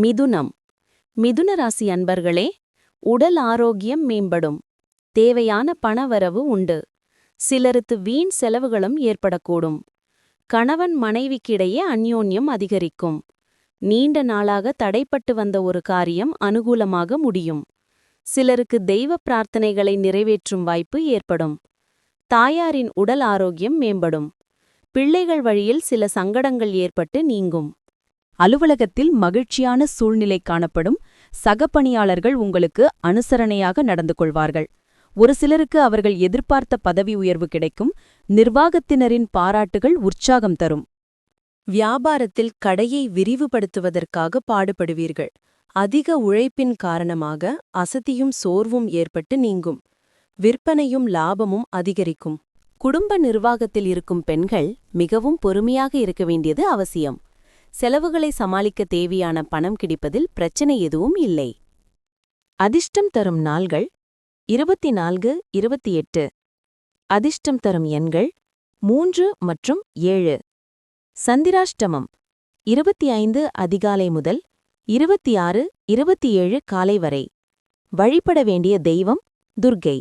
மிதுனம். மிதுன ராசி அன்பர்களே உடல் ஆரோக்கியம் மேம்படும். தேவையான பணவரவு உண்டு. சிலருக்கு வீண் செலவுகளும் ஏற்படக்கூடும். கணவன் மனைவிக்கிடையே அந்யோன்யம் அதிகரிக்கும். நீண்ட நாளாக தடைப்பட்டு வந்த ஒரு காரியம் அனுகூலமாக முடியும். சிலருக்கு தெய்வ பிரார்த்தனைகளை நிறைவேற்றும் வாய்ப்பு ஏற்படும். தாயாரின் உடல் ஆரோக்கியம் மேம்படும். பிள்ளைகள் வழியில் சில சங்கடங்கள் ஏற்பட்டு நீங்கும். அலுவலகத்தில் மகிழ்ச்சியான சூழ்நிலை காணப்படும் சக பணியாளர்கள் உங்களுக்கு அனுசரணையாக நடந்து கொள்வார்கள். ஒரு சிலருக்கு அவர்கள் எதிர்பார்த்த பதவி உயர்வு கிடைக்கும் நிர்வாகத்தினரின் பாராட்டுகள் உற்சாகம் தரும். வியாபாரத்தில் கடையை விரிவுபடுத்துவதற்காக பாடுபடுவீர்கள். அதிக உழைப்பின் காரணமாக அசதியும் சோர்வும் ஏற்பட்டு நீங்கும். விற்பனையும் லாபமும் அதிகரிக்கும். குடும்ப நிர்வாகத்தில் இருக்கும் பெண்கள் மிகவும் பொறுமையாக இருக்க வேண்டியது அவசியம். செலவுகளை சமாளிக்க தேவையான பணம் கிடைப்பதில் பிரச்சனை எதுவும் இல்லை. அதிர்ஷ்டம் தரும் நாள்கள் இருபத்தி நான்கு இருபத்தி எட்டு அதிர்ஷ்டம் தரும் எண்கள் மூன்று மற்றும் ஏழு. சந்திராஷ்டமம் இருபத்தி ஐந்து அதிகாலை முதல் இருபத்தி ஆறு இருபத்தி ஏழு காலை வரை. வழிபட வேண்டிய தெய்வம் துர்க்கை